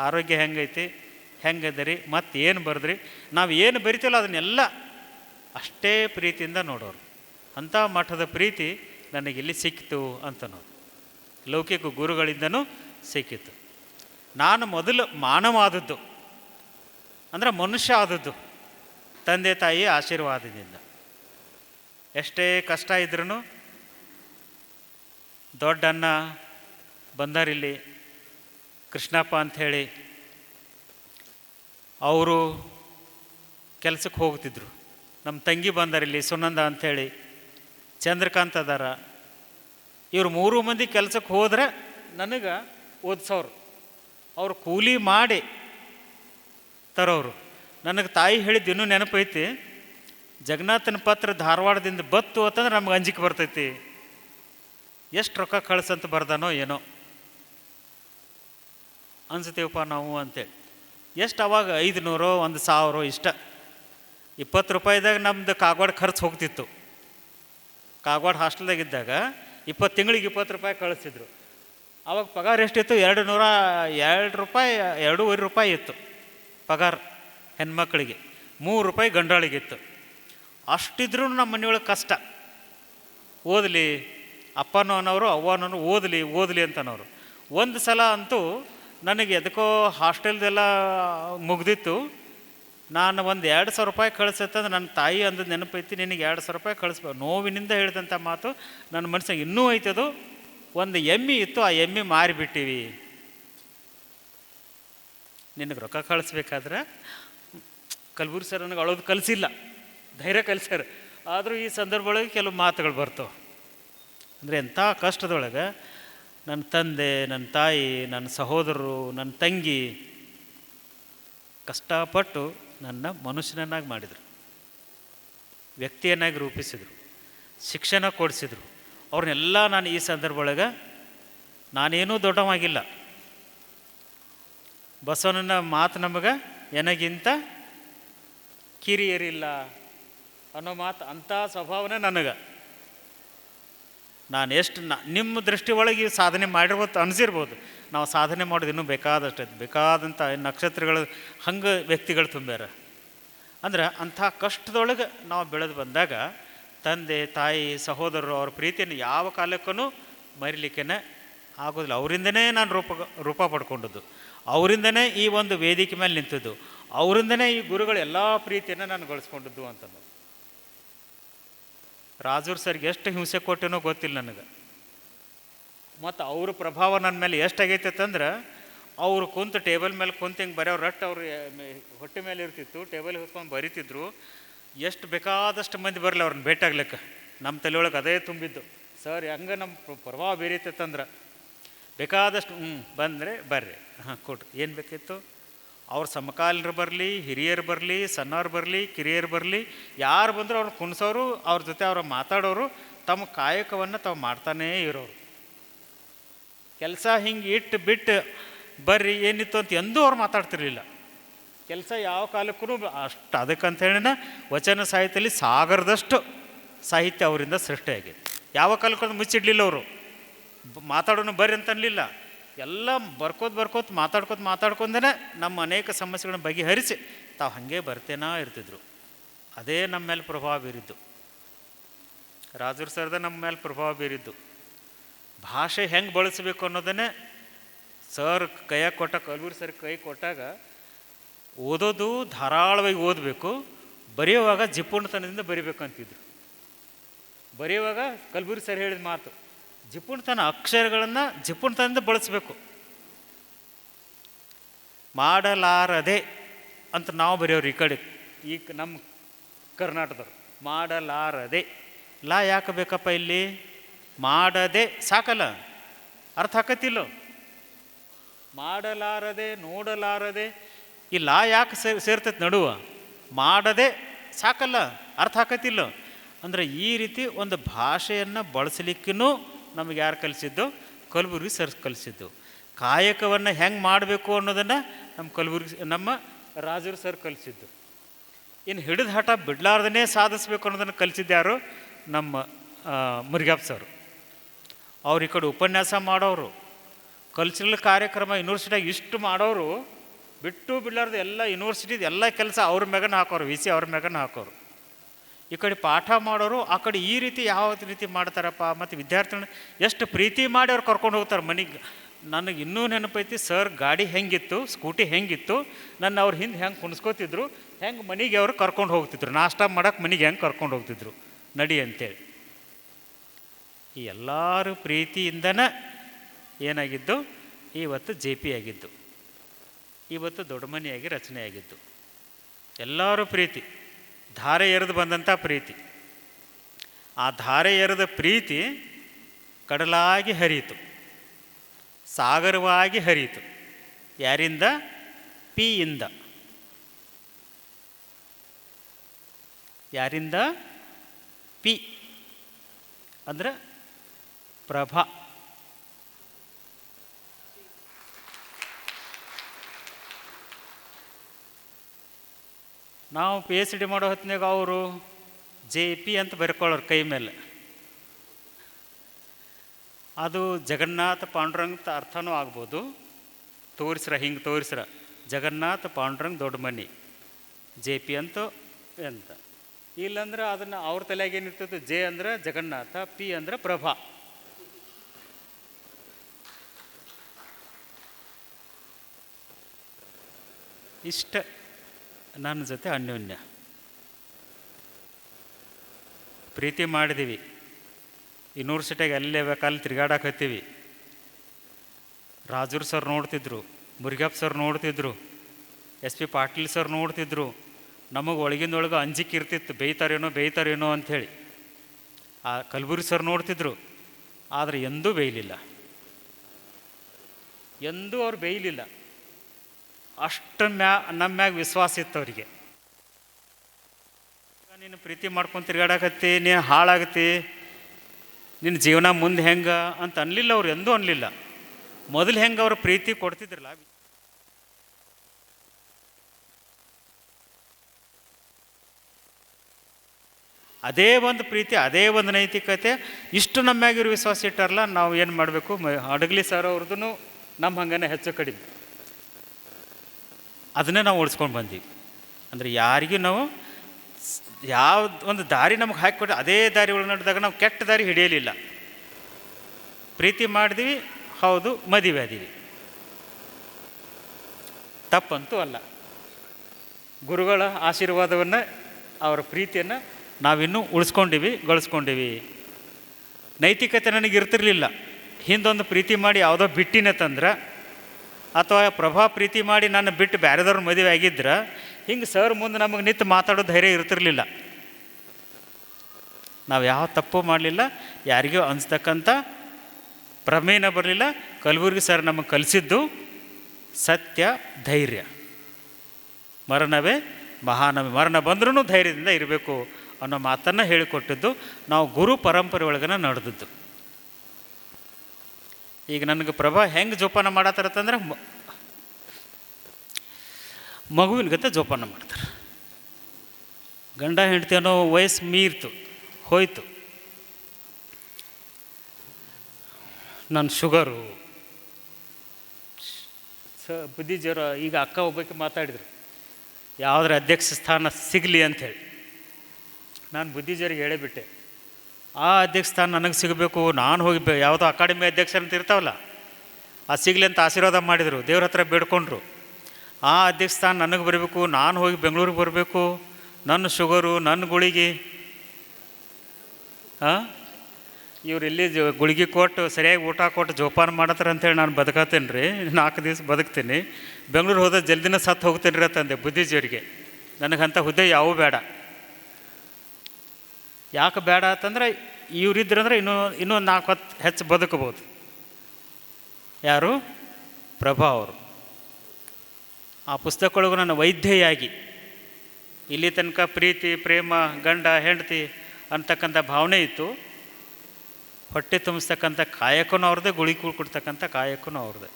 Speaker 1: ಆರೋಗ್ಯ ಹೆಂಗೈತಿ, ಹೆಂಗದರಿ ಮತ್ತು ಏನು ಬರೆದ್ರಿ? ನಾವು ಏನು ಬರಿತೀವಲ್ಲ ಅದನ್ನೆಲ್ಲ ಅಷ್ಟೇ ಪ್ರೀತಿಯಿಂದ ನೋಡೋರು. ಅಂಥ ಮಠದ ಪ್ರೀತಿ ನನಗಿಲ್ಲಿ ಸಿಕ್ಕಿತು ಅಂತ ಲೌಕಿಕ ಗುರುಗಳಿಂದನೂ ಸಿಕ್ಕಿತು. ನಾನು ಮೊದಲು ಮಾನವ ಆದದ್ದು ಅಂದರೆ ಮನುಷ್ಯ ಆದದ್ದು. ತಂದೆ ತಾಯಿ ಆಶೀರ್ವಾದದಿಂದ. ಎಷ್ಟೇ ಕಷ್ಟ ಇದ್ರೂ ದೊಡ್ಡಣ್ಣ ಬಂದಾರಿಲ್ಲಿ ಕೃಷ್ಣಪ್ಪ ಅಂಥೇಳಿ ಅವರು ಕೆಲಸಕ್ಕೆ ಹೋಗ್ತಿದ್ರು. ನಮ್ಮ ತಂಗಿ ಬಂದರಿಲ್ಲಿ ಸುನಂದ ಅಂಥೇಳಿ ಚಂದ್ರಕಾಂತ್ ಅದಾರ. ಇವ್ರು ಮೂರು ಮಂದಿ ಕೆಲಸಕ್ಕೆ ಹೋದ್ರೆ ನನಗೆ ಓದಿಸೋರು ಅವ್ರು ಕೂಲಿ ಮಾಡಿ ತರೋರು. ನನಗೆ ತಾಯಿ ಹೇಳಿದ್ದು ಇನ್ನೂ ನೆನಪೈತಿ ಜಗನ್ನಾಥನ ಪತ್ರ ಧಾರವಾಡದಿಂದ ಬತ್ತು ಅಂತಂದ್ರೆ ನಮ್ಗೆ ಅಂಜಿಕೆ ಬರ್ತೈತಿ. ಎಷ್ಟು ರೊಕ್ಕ ಕಳ್ಸಂತ ಬರ್ದಾನೋ ಏನೋ. ಅನ್ಸ್ತೀವಪ್ಪ ನಾವು ಅಂತೇಳಿ. ಎಷ್ಟು ಅವಾಗ ಐದು ನೂರೋ ಒಂದು ಸಾವಿರ ಇಷ್ಟ. ಇಪ್ಪತ್ತು ರೂಪಾಯಿದಾಗ ನಮ್ದು ಕಾಗವಾಡ ಖರ್ಚು ಹೋಗ್ತಿತ್ತು. ಕಾಗವಾಡ ಹಾಸ್ಟೆಲ್ದಾಗ ಇದ್ದಾಗ ಇಪ್ಪತ್ತು ತಿಂಗಳಿಗೆ ಇಪ್ಪತ್ತು ರೂಪಾಯಿ ಕಳಿಸಿದ್ರು. ಅವಾಗ ಪಗಾರ ಎಷ್ಟಿತ್ತು? ಎರಡು ನೂರ, ಎರಡು ರೂಪಾಯಿ, ಎರಡೂವರೆ ರೂಪಾಯಿ ಇತ್ತು ಪಗಾರ ಹೆಣ್ಮಕ್ಳಿಗೆ. ಮೂರು ರೂಪಾಯಿ ಗಂಡಾಳಿಗಿತ್ತು ಅಷ್ಟಿದ್ರೂ ನಮ್ಮ ಮನೆಯೊಳಗೆ ಕಷ್ಟ. ಓದಲಿ, ಅಪ್ಪನೋ ಅನ್ನೋರು, ಅವ್ವನೋ ಓದಲಿ ಓದಲಿ ಅಂತನೋರು. ಒಂದು ಸಲ ಅಂತೂ ನನಗೆ ಎದಕ್ಕೋ ಹಾಸ್ಟೆಲ್ದೆಲ್ಲ ಮುಗ್ದಿತ್ತು. ನಾನು ಒಂದು ಎರಡು ಸಾವಿರ ರೂಪಾಯಿ ಕಳಿಸತ್ತಂದ್ರೆ ನನ್ನ ತಾಯಿ ಅಂದ ನೆನಪೈತಿ, ನಿನಗೆ ಎರಡು ಸಾವಿರ ರೂಪಾಯಿ ಕಳಿಸ್ಬೇಕು. ನೋವಿನಿಂದ ಹೇಳಿದಂಥ ಮಾತು ನನ್ನ ಮನಸ್ಸಿಗೆ ಇನ್ನೂ ಐತದು ಒಂದು ಎಮ್ಮಿ ಇತ್ತು, ಆ ಎಮ್ಮಿ ಮಾರಿಬಿಟ್ಟಿವಿ. ನಿನಗೆ ರೊಕ್ಕ ಕಳಿಸ್ಬೇಕಾದ್ರೆ ಕಲ್ಬುರ್ಗಿ ಸರ್ ನನಗೆ ಅಳೋದು ಕಲಿಸಿಲ್ಲ. ಧೈರ್ಯ ಕಲಿಸ್ಯಾರ. ಆದರೂ ಈ ಸಂದರ್ಭ ಒಳಗೆ ಕೆಲವು ಮಾತುಗಳು ಬರ್ತವೆ. ಅಂದರೆ ಎಂಥ ಕಷ್ಟದೊಳಗೆ ನನ್ನ ತಂದೆ, ನನ್ನ ತಾಯಿ, ನನ್ನ ಸಹೋದರರು, ನನ್ನ ತಂಗಿ ಕಷ್ಟಪಟ್ಟು ನನ್ನ ಮನುಷ್ಯನನ್ನಾಗಿ ಮಾಡಿದರು. ವ್ಯಕ್ತಿಯನ್ನಾಗಿ ರೂಪಿಸಿದರು. ಶಿಕ್ಷಣ ಕೊಡಿಸಿದರು. ಅವ್ರನ್ನೆಲ್ಲ ನಾನು ಈ ಸಂದರ್ಭ ಒಳಗೆ ನಾನೇನೂ ದೊಡ್ಡವಾಗಿಲ್ಲ ಬಸವನನ್ನ ಮಾತು ನಮಗೆ ಎನಗಿಂತ ಕಿರಿಯರಿಲ್ಲ ಅನ್ನೋ ಮಾತು ಅಂಥ ಸ್ವಭಾವನೇ ನನಗೆ. ನಾನು ಎಷ್ಟು ನ, ನಿಮ್ಮ ದೃಷ್ಟಿ ಒಳಗೆ ಸಾಧನೆ ಮಾಡಿರ್ಬೋದು ಅನಿಸಿರ್ಬೋದು. ನಾವು ಸಾಧನೆ ಮಾಡೋದು ಇನ್ನೂ ಬೇಕಾದಷ್ಟು ಬೇಕಾದಂಥ ನಕ್ಷತ್ರಗಳು ಹಂಗೆ ವ್ಯಕ್ತಿಗಳು ತುಂಬ್ಯಾರ. ಅಂದ್ರೆ ಅಂಥ ಕಷ್ಟದೊಳಗೆ ನಾವು ಬೆಳೆದು ಬಂದಾಗ ತಂದೆ, ತಾಯಿ, ಸಹೋದರರು ಅವ್ರ ಪ್ರೀತಿಯನ್ನು ಯಾವ ಕಾಲಕ್ಕೂ ಮರಿಲಿಕ್ಕೆ ಆಗೋದಿಲ್ಲ. ಅವರಿಂದನೇ ನಾನು ರೂಪ ರೂಪ ಪಡ್ಕೊಂಡದ್ದು. ಅವರಿಂದನೇ ಈ ಒಂದು ವೇದಿಕೆ ಮೇಲೆ ನಿಂತಿದ್ದು. ಅವರಿಂದನೇ ಈ ಗುರುಗಳು ಎಲ್ಲ ಪ್ರೀತಿಯನ್ನು ನಾನು ಗಳಿಸ್ಕೊಂಡಿದ್ದು ಅಂತಂದು. ರಾಜೂರ್ ಸರ್ಗೆ ಎಷ್ಟು ಹಿಂಸೆ ಕೊಟ್ಟೇನೋ ಗೊತ್ತಿಲ್ಲ ನನಗೆ. ಮತ್ತು ಅವ್ರ ಪ್ರಭಾವ ನನ್ನ ಮೇಲೆ ಎಷ್ಟಾಗೈತೆ ಅಂದ್ರೆ ಅವರು ಕುಂತು ಟೇಬಲ್ ಮೇಲೆ ಕುಂತು ಹಿಂಗೆ ಬರೆಯೋ ರಟ್ಟು ಅವ್ರು ಹೊಟ್ಟೆ ಮೇಲೆ ಇರ್ತಿತ್ತು, ಟೇಬಲ್ ಹೊತ್ಕೊಂಡು ಬರಿತಿದ್ರು, ಎಷ್ಟು ಬೇಕಾದಷ್ಟು ಮಂದಿ ಬರಲಿ ಅವ್ರನ್ನ ಭೇಟಾಗ್ಲಿಕ್ಕೆ ನಮ್ಮ ತಲೆಯೊಳಗೆ ಅದೇ ತುಂಬಿದ್ದು. ಸರ್, ಹೆಂಗೆ ನಮ್ಮ ಪ್ರಭಾವ ಪ್ರಭಾವ ಅಂದ್ರೆ ಬೇಕಾದಷ್ಟು ಹ್ಞೂ ಬಂದರೆ ಬರ್ರಿ. ಹಾಂ ಕೊಟ್ಟು ಏನು ಬೇಕಿತ್ತು? ಅವ್ರ ಸಮಕಾಲೀನರು ಬರಲಿ, ಹಿರಿಯರು ಬರಲಿ, ಸಣ್ಣವ್ರು ಬರಲಿ, ಕಿರಿಯರು ಬರಲಿ, ಯಾರು ಬಂದರೂ ಅವ್ರನ್ನ ಕುಣಿಸೋರು, ಅವ್ರ ಜೊತೆ ಅವ್ರ ಮಾತಾಡೋರು, ತಮ್ಮ ಕಾಯಕವನ್ನು ತಾವು ಮಾಡ್ತಾನೇ ಇರೋರು. ಕೆಲಸ ಹಿಂಗೆ ಇಟ್ಟು ಬಿಟ್ಟು ಬರ್ರಿ, ಏನಿತ್ತು ಅಂತ ಎಂದೂ ಅವ್ರು ಮಾತಾಡ್ತಿರ್ಲಿಲ್ಲ. ಕೆಲಸ ಯಾವ ಕಾಲಕ್ಕೂ ಅಷ್ಟು ಅದಕ್ಕಂತ ಹೇಳಿನ ವಚನ ಸಾಹಿತ್ಯದಲ್ಲಿ ಸಾಗರದಷ್ಟು ಸಾಹಿತ್ಯ ಅವರಿಂದ ಸೃಷ್ಟಿಯಾಗಿದೆ. ಯಾವ ಕಾಲಕ್ಕೂ ಮುಚ್ಚಿಡಲಿಲ್ಲ ಅವರು. ಮಾತಾಡೋನು ಬರ್ರಿ ಅಂತ ಅನ್ಲಿಲ್ಲ. ಎಲ್ಲ ಬರ್ಕೋತ ಬರ್ಕೋತ ಮಾತಾಡ್ಕೋತ ಮಾತಾಡ್ಕೊಂಡೇ ನಮ್ಮ ಅನೇಕ ಸಮಸ್ಯೆಗಳನ್ನ ಬಗೆಹರಿಸಿ ತಾವು ಹಾಗೆ ಬರ್ತೇನಾ ಇರ್ತಿದ್ರು. ಅದೇ ನಮ್ಮ ಮೇಲೆ ಪ್ರಭಾವ ಬೀರಿದ್ದು. ರಾಜರು ಸರ್ದ ನಮ್ಮ ಮೇಲೆ ಪ್ರಭಾವ ಬೀರಿದ್ದು. ಭಾಷೆ ಹೆಂಗೆ ಬಳಸಬೇಕು ಅನ್ನೋದನ್ನೇ ಸರ್ ಕೈಯಾಗ ಕೊಟ್ಟ ಕಲ್ಬೂರು ಸರ್ ಕೈ ಕೊಟ್ಟಾಗ ಓದೋದು ಧಾರಾಳವಾಗಿ ಓದಬೇಕು, ಬರೆಯುವಾಗ ಜಿಪುಣತನದಿಂದ ಬರಿಬೇಕು ಅಂತಿದ್ರು ಬರೆಯುವಾಗ ಕಲ್ಬುರ್ಗಿ ಸರ್ ಹೇಳಿದ ಮಾತು ಜಿಪುಣತನ ಅಕ್ಷರಗಳನ್ನು ಜಿಪುಣತನದಿಂದ ಬಳಸಬೇಕು. ಮಾಡಲಾರದೆ ಅಂತ ನಾವು ಬರೆಯೋರು ಈ ಕಡೆ, ಈ ನಮ್ಮ ಕರ್ನಾಟಕದವ್ರು. ಮಾಡಲಾರದೆ. ಲಾ ಯಾಕೆ ಬೇಕಪ್ಪ ಇಲ್ಲಿ? ಮಾಡದೆ ಸಾಕಲ್ಲ. ಅರ್ಥ ಹಾಕತಿಲ್ಲ ಮಾಡಲಾರದೆ, ನೋಡಲಾರದೆ. ಈ ಲಾ ಯಾಕೆ ಸೇರ್ ಸೇರ್ತೈತೆ ನಡುವ? ಮಾಡದೆ ಸಾಕಲ್ಲ. ಅರ್ಥ ಹಾಕತಿಲ್ಲ ಅಂದರೆ ಈ ರೀತಿ ಒಂದು ಭಾಷೆಯನ್ನು ಬಳಸಲಿಕ್ಕೂ ನಮಗೆ ಯಾರು ಕಲಿಸಿದ್ದು? ಕಲಬುರ್ಗಿ ಸರ್ ಕಲಿಸಿದ್ದು. ಕಾಯಕವನ್ನು ಹೆಂಗೆ ಮಾಡಬೇಕು ಅನ್ನೋದನ್ನು ನಮ್ಮ ಕಲಬುರ್ಗಿ ನಮ್ಮ ರಾಜರು ಸರ್ ಕಲಿಸಿದ್ದು. ಇನ್ನು ಹಿಡಿದ ಹಠ ಬಿಡ್ಲಾರ್ದನೇ ಸಾಧಿಸ್ಬೇಕು ಅನ್ನೋದನ್ನು ಕಲಿಸಿದ್ದು ಯಾರು? ನಮ್ಮ ಮುರಿಗಾಪ್ ಸರ್. ಅವ್ರು ಈ ಕಡೆ ಉಪನ್ಯಾಸ ಮಾಡೋರು ಕಲ್ಚರಲ್ ಕಾರ್ಯಕ್ರಮ ಯೂನಿವರ್ಸಿಟಿಯಾಗ ಇಷ್ಟು ಮಾಡೋರು ಬಿಟ್ಟು ಬಿಡಲಾರ್ದು ಎಲ್ಲ ಯೂನಿವರ್ಸಿಟಿದು ಎಲ್ಲ ಕೆಲಸ ಅವ್ರ ಮ್ಯಾಗನ ಹಾಕೋರು, ವಿ ಸಿ ಅವ್ರ ಮ್ಯಾಗನ ಹಾಕೋರು. ಈ ಕಡೆ ಪಾಠ ಮಾಡೋರು ಆ ಕಡೆ ಈ ರೀತಿ ಯಾವ ರೀತಿ ಮಾಡ್ತಾರಪ್ಪ? ಮತ್ತು ವಿದ್ಯಾರ್ಥಿಗಳನ್ನ ಎಷ್ಟು ಪ್ರೀತಿ ಮಾಡಿ ಅವ್ರು ಕರ್ಕೊಂಡು ಹೋಗ್ತಾರೆ ಮನೆಗೆ. ನನಗೆ ಇನ್ನೂ ನೆನಪೈತಿ, ಸರ್ ಗಾಡಿ ಹೆಂಗಿತ್ತು, ಸ್ಕೂಟಿ ಹೆಂಗಿತ್ತು, ನನ್ನ ಅವ್ರ ಹಿಂದೆ ಹೆಂಗೆ ಕುಣಿಸ್ಕೋತಿದ್ರು, ಹೆಂಗೆ ಮನೆಗೆ ಅವರು ಕರ್ಕೊಂಡು ಹೋಗ್ತಿದ್ರು, ನಾಷ್ಟ ಮಾಡೋಕೆ ಮನೆಗೆ ಹೆಂಗೆ ಕರ್ಕೊಂಡು ಹೋಗ್ತಿದ್ರು, ನಡಿ ಅಂತೇಳಿ. ಈ ಎಲ್ಲರೂ ಪ್ರೀತಿಯಿಂದನೇ ಏನಾಗಿದ್ದು, ಇವತ್ತು ಜೆ ಪಿ ಆಗಿದ್ದು. ಇವತ್ತು ದೊಡ್ಡ ಮನೆಯಾಗಿ ರಚನೆ ಆಗಿದ್ದು ಎಲ್ಲರೂ ಪ್ರೀತಿ. ಧಾರೆ ಎರೆದು ಬಂದಂಥ ಪ್ರೀತಿ. ಆ ಧಾರೆ ಎರೆದ ಪ್ರೀತಿ ಕಡಲಾಗಿ ಹರಿಯಿತು. ಸಾಗರವಾಗಿ ಹರಿಯಿತು. ಯಾರಿಂದ? ಪಿಯಿಂದ. ಯಾರಿಂದ? ಪಿ. ಅಂದ್ರೆ ಪ್ರಭಾ. ನಾವು ಪಿ ಎಚ್ ಡಿ ಮಾಡೋ ಹೊತ್ತಿನಾಗ ಅವರು ಜೆ ಪಿ ಅಂತ ಬರ್ಕೊಳ್ಳೋರು ಕೈ ಮೇಲೆ. ಅದು ಜಗನ್ನಾಥ ಪಾಂಡುರಂಗ ಅರ್ಥನೂ ಆಗ್ಬೋದು. ತೋರಿಸ್ರ, ಹಿಂಗೆ ತೋರಿಸ್ರ. ಜಗನ್ನಾಥ ಪಾಂಡುರಂಗ ದೊಡ್ಡ ಮನಿ. ಜೆ ಪಿ ಅಂತ ಅಂತ ಇಲ್ಲಂದ್ರೆ ಅದನ್ನು ಅವ್ರ ತಲೆಯಾಗ ಏನಿರ್ತದೆ ಜೆ ಅಂದ್ರೆ ಜಗನ್ನಾಥ ಪಿ ಅಂದ್ರೆ ಪ್ರಭಾ. ಇಷ್ಟ. ನನ್ನ ಜೊತೆ ಅನ್ಯೋನ್ಯ. ಪ್ರೀತಿ ಮಾಡಿದೀವಿ ಇನ್ನೂರು ಸಿಟಿಗೆ ಅಲ್ಲೇ ಬೇಕಲ್ಲಿ ತಿರ್ಗಾಡಕತ್ತೀವಿ ರಾಜೂರ್ ಸರ್ ನೋಡ್ತಿದ್ರು, ಮುರುಗಪ್ಪ ಸರ್ ನೋಡ್ತಿದ್ರು, ಎಸ್ ಪಿ ಪಾಟೀಲ್ ಸರ್ ನೋಡ್ತಿದ್ರು, ನಮಗೆ ಒಳಗಿಂದೊಳಗೆ ಅಂಜಿಕೆ ಇರ್ತಿತ್ತು ಬೇಯ್ತಾರೇನೋ ಬೇಯ್ತಾರೇನೋ ಅಂಥೇಳಿ. ಆ ಕಲಬುರ್ಗಿ ಸರ್ ನೋಡ್ತಿದ್ರು, ಆದರೆ ಎಂದೂ ಬೇಯಲಿಲ್ಲ. ಎಂದೂ ಅವ್ರು ಬೇಯಲಿಲ್ಲ. ಅಷ್ಟು ಮ್ಯಾ ನಮ್ಮ ಮ್ಯಾಗ ವಿಶ್ವಾಸ ಇತ್ತು ಅವರಿಗೆ. ನೀನು ಪ್ರೀತಿ ಮಾಡ್ಕೊಂಡು ತಿರ್ಗಾಡಕತ್ತಿ, ನೀನು ಹಾಳಾಗತ್ತಿ ನಿನ್ನ ಜೀವನ ಮುಂದೆ ಹೆಂಗೆ ಅಂತ ಅನ್ಲಿಲ್ಲ ಅವ್ರು, ಎಂದೂ ಅನ್ಲಿಲ್ಲ. ಮೊದಲು ಹೆಂಗೆ ಅವ್ರು ಪ್ರೀತಿ ಕೊಡ್ತಿದ್ರಲ್ಲ ಅದೇ ಒಂದು ಪ್ರೀತಿ, ಅದೇ ಒಂದು ನೈತಿಕತೆ, ಇಷ್ಟು ನಮ್ಮ ಮ್ಯಾಗ ಇವ್ರು ವಿಶ್ವಾಸ ಇಟ್ಟಾರಲ್ಲ, ನಾವು ಏನು ಮಾಡಬೇಕು? ಅಡಗಲಿ ಸರ್ ಅವ್ರದ್ದು ನಮ್ಮ ಹಂಗನೇ ಹೆಚ್ಚು ಕಡಿಮೆ. ಅದನ್ನೇ ನಾವು ಉಳಿಸ್ಕೊಂಡು ಬಂದೀವಿ. ಅಂದರೆ ಯಾರಿಗೂ ನಾವು ಯಾವ ಒಂದು ದಾರಿ ನಮಗೆ ಹಾಕಿಕೊಟ್ಟು ಅದೇ ದಾರಿ ಒಳಗೆ ನಡೆದಾಗ ನಾವು ಕೆಟ್ಟ ದಾರಿ ಹಿಡಿಯಲಿಲ್ಲ. ಪ್ರೀತಿ ಮಾಡಿದ್ವಿ, ಹೌದು, ಮದುವೆ ಆದೀವಿ. ತಪ್ಪಂತೂ ಅಲ್ಲ. ಗುರುಗಳ ಆಶೀರ್ವಾದವನ್ನು, ಅವರ ಪ್ರೀತಿಯನ್ನು ನಾವಿನ್ನೂ ಉಳಿಸ್ಕೊಂಡಿವಿ, ಗಳಿಸ್ಕೊಂಡಿವಿ. ನೈತಿಕತೆ ನನಗೆ ಇರ್ತಿರ್ಲಿಲ್ಲ. ಹಿಂದೊಂದು ಪ್ರೀತಿ ಮಾಡಿ ಯಾವುದೋ ಬಿಟ್ಟಿನ ತಂದ್ರೆ ಅಥವಾ ಪ್ರಭಾ ಪ್ರೀತಿ ಮಾಡಿ ನನ್ನ ಬಿಟ್ಟು ಬೇರೆದವ್ರ ಮದುವೆ ಆಗಿದ್ರೆ, ಹಿಂಗೆ ಸರ್ ಮುಂದೆ ನಮಗೆ ನಿಂತು ಮಾತಾಡೋ ಧೈರ್ಯ ಇರ್ತಿರ್ಲಿಲ್ಲ. ನಾವು ಯಾವ ತಪ್ಪು ಮಾಡಲಿಲ್ಲ, ಯಾರಿಗೂ ಅನಿಸ್ತಕ್ಕಂಥ ಪ್ರಮೇಯನ ಬರಲಿಲ್ಲ. ಕಲಬುರ್ಗಿ ಸರ್ ನಮಗೆ ಕಲಿಸಿದ್ದು ಸತ್ಯ, ಧೈರ್ಯ. ಮರಣವೇ ಮಹಾನವಿ ಮರಣ ಬಂದ್ರೂ ಧೈರ್ಯದಿಂದ ಇರಬೇಕು ಅನ್ನೋ ಮಾತನ್ನು ಹೇಳಿಕೊಟ್ಟಿದ್ದು. ನಾವು ಗುರು ಪರಂಪರೆ ಒಳಗನ ನಡೆದದ್ದು. ಈಗ ನನಗೆ ಪ್ರಭಾ ಹೆಂಗೆ ಜೋಪಾನ ಮಾಡತ್ತಾರತ್ತಂದ್ರೆ ಮಗುವಿನ ಗತೆ ಜೋಪಾನ ಮಾಡ್ತಾರೆ. ಗಂಡ ಹೆಂಡತಿ ಅನ್ನೋ ವಯಸ್ಸು ಮೀರ್ತು, ಹೋಯ್ತು. ನನ್ನ ಶುಗರು. ಸ, ಬುದ್ಧಿ ಜ್ವರ, ಈಗ ಅಕ್ಕ ಒಬ್ಬಕ್ಕೆ ಮಾತಾಡಿದ್ರು. ಯಾವುದ್ರ ಅಧ್ಯಕ್ಷ ಸ್ಥಾನ ಸಿಗಲಿ ಅಂಥೇಳಿ ನಾನು ಬುದ್ಧಿ ಜ್ವರಿಗೆ ಹೇಳಿಬಿಟ್ಟೆ ಆ ಅಧ್ಯಕ್ಷ ಸ್ಥಾನ ನನಗೆ ಸಿಗಬೇಕು, ನಾನು ಹೋಗಿ ಯಾವುದೋ ಅಕಾಡೆಮಿ ಅಧ್ಯಕ್ಷ ಅಂತ ಇರ್ತಾವಲ್ಲ, ಆ ಸಿಗಲಿ ಅಂತ ಆಶೀರ್ವಾದ ಮಾಡಿದರು, ದೇವ್ರ ಹತ್ರ ಬೇಡ್ಕೊಂಡ್ರು. ಆ ಅಧ್ಯಕ್ಷ ಸ್ಥಾನ ನನಗೆ ಬರಬೇಕು, ನಾನು ಹೋಗಿ ಬೆಂಗಳೂರಿಗೆ ಬರಬೇಕು, ನನ್ನ ಶುಗರು, ನನ್ನ ಗುಳಿಗೆ. ಹಾಂ ಇವ್ರು ಇಲ್ಲಿ ಗುಳಿಗೆ ಕೊಟ್ಟು, ಸರಿಯಾಗಿ ಊಟ ಕೊಟ್ಟು ಜೋಪಾನ ಮಾಡತ್ತಾರ ಅಂತೇಳಿ ನಾನು ಬದುಕತ್ತೇನೆ ರೀ, ನಾಲ್ಕು ದಿವಸ ಬದುಕ್ತೀನಿ. ಬೆಂಗಳೂರು ಹೋದ ಜಲ್ದಿನ ಸತ್ತು ಹೋಗ್ತೀನಿ ರೀ ಅಂತಂದೆ ಬುದ್ಧಿಜೀವರಿಗೆ ನನಗಂಥ ಹುದ್ದೆ ಯಾವೂ ಬೇಡ. ಯಾಕೆ ಬೇಡ ಅಂತಂದ್ರೆ ಇವರಿದ್ರಂದ್ರೆ ಇನ್ನೂ, ಇನ್ನೊಂದು ನಾಲ್ಕು ಹೊತ್ತು ಹೆಚ್ಚು ಬದುಕಬೋದು ಯಾರು? ಪ್ರಭಾ ಅವರು. ಆ ಪುಸ್ತಕಗಳಿಗೂ ನನ್ನ ವೈದ್ಯೆಯಾಗಿ, ಇಲ್ಲಿ ತನಕ ಪ್ರೀತಿ, ಪ್ರೇಮ, ಗಂಡ, ಹೆಂಡತಿ ಅಂತಕ್ಕಂಥ ಭಾವನೆ ಇತ್ತು. ಹೊಟ್ಟೆ ತುಂಬಿಸ್ತಕ್ಕಂಥ ಕಾಯಕನೂ ಅವ್ರದ್ದೇ ಗುಳಿಗೆ ಕೊಡ್ತಕ್ಕಂಥ ಕಾಯಕನೂ ಅವ್ರದ್ದೇ.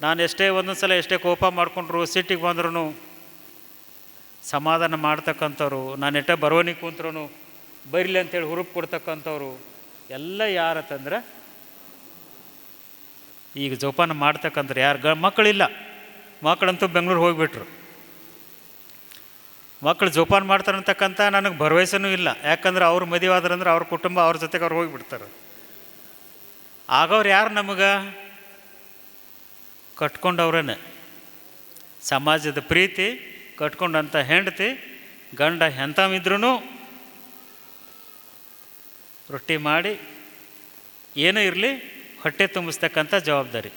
Speaker 1: ನಾನು ಎಷ್ಟೇ ಒಂದೊಂದು ಸಲ ಎಷ್ಟೇ ಕೋಪ ಮಾಡಿಕೊಂಡ್ರು, ಸಿಟ್ಟಿಗೆ ಬಂದ್ರೂ ಸಮಾಧಾನ ಮಾಡ್ತಕ್ಕಂಥವ್ರು ನಾನು ಎಷ್ಟೇ ಬರವಣಿಗೆ ಕುಂತ್ರು ಬರಿಲಿ ಅಂತೇಳಿ ಹುರುಪು ಕೊಡ್ತಕ್ಕಂಥವ್ರು ಎಲ್ಲ ಯಾರತ್ತಂದ್ರೆ, ಈಗ ಜೋಪಾನ ಮಾಡ್ತಕ್ಕಂಥ ಯಾರು ಗ, ಮಕ್ಕಳಿಲ್ಲ. ಮಕ್ಕಳಂತೂ ಬೆಂಗಳೂರು ಹೋಗಿಬಿಟ್ರು. ಮಕ್ಕಳು ಜೋಪಾನ ಮಾಡ್ತಾರೆ ಅಂತಕ್ಕಂಥ ನನಗೆ ಭರವಸೆನೂ ಇಲ್ಲ. ಯಾಕಂದ್ರೆ ಅವ್ರು ಮದುವೆ ಆದ್ರಂದ್ರೆ ಅವ್ರ ಕುಟುಂಬ ಅವ್ರ ಜೊತೆಗೆ ಅವ್ರು ಹೋಗಿಬಿಡ್ತಾರೆ. ಆಗವ್ರು ಯಾರು ನಮಗೆ? ಕಟ್ಕೊಂಡವ್ರೇನೆ ಸಮಾಜದ ಪ್ರೀತಿ, ಕಟ್ಕೊಂಡಂಥ ಹೆಂಡತಿ, ಗಂಡ ಎಂಥವಿದ್ರೂ ರೊಟ್ಟಿ ಮಾಡಿ, ಏನೂ ಇರಲಿ, ಹೊಟ್ಟೆ ತುಂಬಿಸ್ತಕ್ಕಂಥ ಜವಾಬ್ದಾರಿ.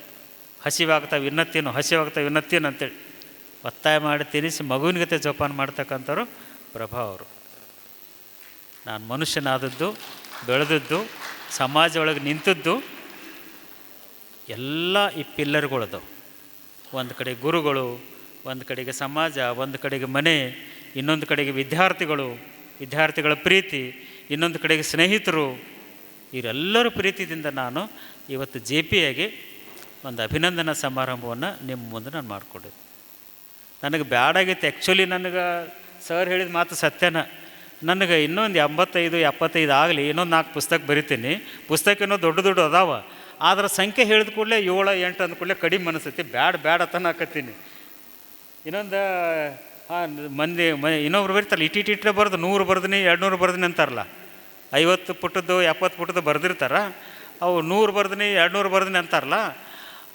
Speaker 1: ಹಸಿವಾಗ್ತಾವೆ, ಇನ್ನತ್ತೇನು ಹಸಿವಾಗ್ತಾವೆ, ಇನ್ನತ್ತೇನು ಅಂತೇಳಿ. ಒತ್ತಾಯ ಮಾಡಿ ತಿನ್ನಿಸಿ ಮಗುವಿನ ಗತೆ ಜೋಪಾನ ಮಾಡ್ತಕ್ಕಂಥವ್ರು ಪ್ರಭಾ ಅವರು. ನಾನು ಮನುಷ್ಯನಾದದ್ದು, ಬೆಳೆದದ್ದು ಸಮಾಜ ಒಳಗೆ ನಿಂತದ್ದು, ಎಲ್ಲ ಈ ಪಿಲ್ಲರ್ಗಳದು ಒಂದು ಕಡೆ ಗುರುಗಳು, ಒಂದು ಕಡೆಗೆ ಸಮಾಜ, ಒಂದು ಕಡೆಗೆ ಮನೆ, ಇನ್ನೊಂದು ಕಡೆಗೆ ವಿದ್ಯಾರ್ಥಿಗಳು, ವಿದ್ಯಾರ್ಥಿಗಳ ಪ್ರೀತಿ ಇನ್ನೊಂದು ಕಡೆಗೆ ಸ್ನೇಹಿತರು, ಇವರೆಲ್ಲರ ಪ್ರೀತಿಯಿಂದ ನಾನು ಇವತ್ತು ಜೆ ಪಿ ಆಗಿ ಒಂದು ಅಭಿನಂದನಾ ಸಮಾರಂಭವನ್ನು ನಿಮ್ಮ ಮುಂದೆ ನಾನು ಮಾಡಿಕೊಡಿ. ನನಗೆ ಬ್ಯಾಡಾಗಿತ್ತು ಆ್ಯಕ್ಚುಲಿ ನನಗೆ ಸರ್ ಹೇಳಿದ ಮಾತು ಸತ್ಯನ. ನನಗೆ ಇನ್ನೊಂದು ಎಂಬತ್ತೈದು, ಎಪ್ಪತ್ತೈದು ಆಗಲಿ, ಇನ್ನೊಂದು ನಾಲ್ಕು ಪುಸ್ತಕ ಬರಿತೀನಿ. ಪುಸ್ತಕ ಇನ್ನೂ ದೊಡ್ಡ ದೊಡ್ಡ ಅದಾವ. ಆದ್ರೆ ಸಂಖ್ಯೆ ಹೇಳಿದ ಕೂಡಲೇ ಏಳು, ಎಂಟು ಅಂದ ಕೂಡಲೇ ಕಡಿಮೆ ಅನಿಸ್ತೈತಿ. ಬ್ಯಾಡ ಬ್ಯಾಡ ತನಕತ್ತೀನಿ ಇನ್ನೊಂದು, ಹಾಂ, ಮಂದಿ, ಮ, ಇನ್ನೊಬ್ರು ಬರೀತಾರಲ್ಲ ಇಟ್ಟಿಟ್ಟಿಟ್ಟರೆ ಬರ್ದು ನೂರು ಬರ್ದಿನಿ ಎರಡು ನೂರು ಬರ್ದಿನಿ ಅಂತಾರಲ್ಲ. ಐವತ್ತು ಪುಟದ್ದು ಎಪ್ಪತ್ತು ಪುಟದ್ದು ಬರೆದಿರ್ತಾರ. ಅವು ನೂರು ಬರ್ದಿನಿ, ಎರಡು ನೂರು ಬರ್ದಿನಿ ಅಂತಾರಲ್ಲ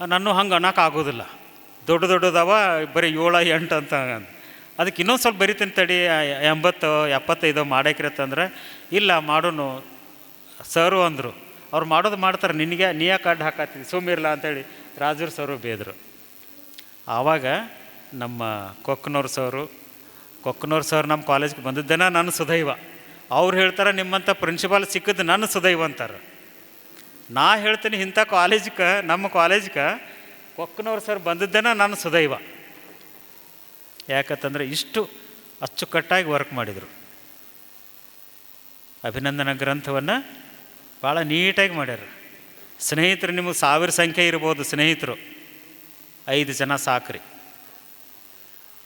Speaker 1: ನಾನು ಹಂಗೆ ಅನ್ನೋಕೆ ಆಗೋದಿಲ್ಲ. ದೊಡ್ಡ ದೊಡ್ಡದವ, ಬರೀ ಏಳು, ಎಂಟು ಅಂತ ಅದಕ್ಕೆ ಇನ್ನೊಂದು ಸ್ವಲ್ಪ ಬರಿತೀನಿ ತಡಿ ಎಂಬತ್ತು, ಎಪ್ಪತ್ತೈದು ಮಾಡಾಕಿರತ್ತಂದ್ರೆ ಇಲ್ಲ ಮಾಡೋನು. ಸರು ಅಂದರು. ಅವ್ರು ಮಾಡೋದು ಮಾಡ್ತಾರೆ, ನಿನಗೆ, ನೀ ಯಾಕೆ ಅಡ್ಡ ಹಾಕತ್ತೀವಿ ಸುಮ್ಮಿರಲ್ಲ ಅಂತೇಳಿ ರಾಜರು ಸರು ಬೇದರು. ಆವಾಗ ನಮ್ಮ ಕೊಕ್ಕನೂರು ಸರು ಕೊಕ್ಕನೂರು ಸರ್ ನಮ್ಮ ಕಾಲೇಜ್ಗೆ ಬಂದಿದ್ದೇನೆ ನಾನು ಸುದೈವ. ಅವ್ರು ಹೇಳ್ತಾರೆ ನಿಮ್ಮಂಥ ಪ್ರಿನ್ಸಿಪಾಲ್ ಸಿಕ್ಕಿದ್ದು ನನ್ನ ಸದೈವ ಅಂತಾರೆ. ನಾ ಹೇಳ್ತೀನಿ ಇಂಥ ಕಾಲೇಜ್ಗೆ ನಮ್ಮ ಕಾಲೇಜ್ಗೆ ಕೊಕ್ಕನವ್ರು ಸರ್ ಬಂದಿದ್ದೇನೆ ನನ್ನ ಸದೈವ. ಯಾಕಂತಂದ್ರೆ ಇಷ್ಟು ಅಚ್ಚುಕಟ್ಟಾಗಿ ವರ್ಕ್ ಮಾಡಿದರು. ಅಭಿನಂದನ ಗ್ರಂಥವನ್ನು ಭಾಳ ನೀಟಾಗಿ ಮಾಡ್ಯಾರ. ಸ್ನೇಹಿತರು, ನಿಮಗೆ ಸಾವಿರ ಸಂಖ್ಯೆ ಇರ್ಬೋದು ಸ್ನೇಹಿತರು. ಐದು ಜನ ಸಾಕ್ರಿ.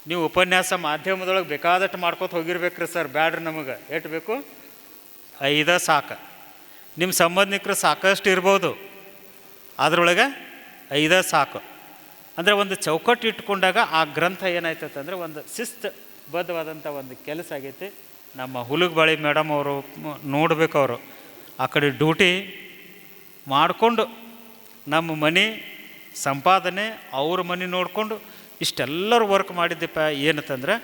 Speaker 1: ನೀವು ಉಪನ್ಯಾಸ ಮಾಧ್ಯಮದೊಳಗೆ ಬೇಕಾದಷ್ಟು ಮಾಡ್ಕೊತ ಹೋಗಿರ್ಬೇಕ್ರಿ ಸರ್, ಬ್ಯಾಡ್ರಿ ನಮಗೆ. ಎಷ್ಟು ಬೇಕು? ಐದ ಸಾಕು. ನಿಮ್ಮ ಸಂಬಂಧಿಕರು ಸಾಕಷ್ಟು ಇರ್ಬೋದು. ಅದರೊಳಗೆ ಐದ ಸಾಕು. ಅಂದರೆ ಒಂದು ಚೌಕಟ್ಟು ಇಟ್ಕೊಂಡಾಗ ಆ ಗ್ರಂಥ ಏನಾಯ್ತಂದ್ರೆ ಅಂದರೆ ಒಂದು ಶಿಸ್ತು ಬದ್ಧವಾದಂಥ ಒಂದು ಕೆಲಸ ಆಗೈತಿ. ನಮ್ಮ ಹುಲುಗಬಾಳಿ ಮೇಡಮ್ ಅವರು ನೋಡಬೇಕು ಅವರು. ಆ ಕಡೆ ಡ್ಯೂಟಿ ಮಾಡಿಕೊಂಡು ನಮ್ಮ ಮನೆ ಸಂಪಾದನೆ ಅವ್ರ ಮನೆ ನೋಡಿಕೊಂಡು ಇಷ್ಟೆಲ್ಲರೂ ವರ್ಕ್ ಮಾಡಿದ್ದಪ್ಪ, ಏನಂತಂದ್ರೆ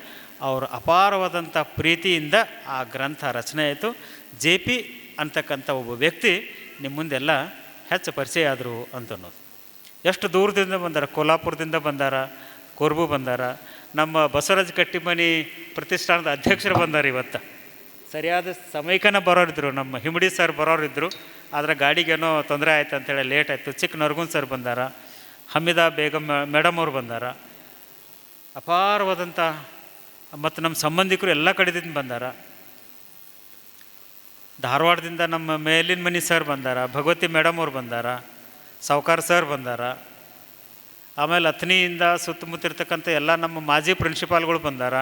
Speaker 1: ಅವರು ಅಪಾರವಾದಂಥ ಪ್ರೀತಿಯಿಂದ ಆ ಗ್ರಂಥ ರಚನೆ ಆಯಿತು. ಜೆ ಪಿ ಅಂತಕ್ಕಂಥ ಒಬ್ಬ ವ್ಯಕ್ತಿ ನಿಮ್ಮ ಮುಂದೆಲ್ಲ ಹೆಚ್ಚು ಪರಿಚಯ ಆದರು ಅಂತ ಅನ್ನೋದು. ಎಷ್ಟು ದೂರದಿಂದ ಬಂದಾರ? ಕೊಲ್ಲಾಪುರದಿಂದ ಬಂದಾರ? ಕೊರ್ಬು ಬಂದಾರ? ನಮ್ಮ ಬಸವರಾಜ ಕಟ್ಟಿಮನಿ ಪ್ರತಿಷ್ಠಾನದ ಅಧ್ಯಕ್ಷರು ಬಂದಾರ ಇವತ್ತು. ಸರಿಯಾದ ಸಮಯಕ್ಕನ ಬರೋರಿದ್ದರು ನಮ್ಮ ಹಿಮಡಿ ಸರ್ ಬರೋರಿದ್ದರು ಆದರೆ ಗಾಡಿಗೇನೋ ತೊಂದರೆ ಆಯ್ತು ಅಂತೇಳಿ ಲೇಟ್ ಆಯಿತು. ಚಿಕ್ಕ ನರ್ಗುನ್ ಸರ್ ಬಂದಾರ. ಹಮ್ಮಿದಾ ಬೇಗಮ್ ಮೇಡಮ್ ಅವ್ರು ಬಂದಾರ. ಅಪಾರವಾದಂಥ ಮತ್ತು ನಮ್ಮ ಸಂಬಂಧಿಕರು ಎಲ್ಲ ಕಡೆದಿಂದ ಬಂದಾರ. ಧಾರವಾಡದಿಂದ ನಮ್ಮ ಮೇಲಿನ ಮನಿ ಸರ್ ಬಂದಾರ, ಭಗವತಿ ಮೇಡಮ್ ಅವ್ರು ಬಂದಾರ, ಸಾವುಕಾರ ಸರ್ ಬಂದಾರ. ಆಮೇಲೆ ಅಥನಿಯಿಂದ ಸುತ್ತಮುತ್ತ ಇರ್ತಕ್ಕಂಥ ಎಲ್ಲ ನಮ್ಮ ಮಾಜಿ ಪ್ರಿನ್ಸಿಪಾಲ್ಗಳು ಬಂದಾರ,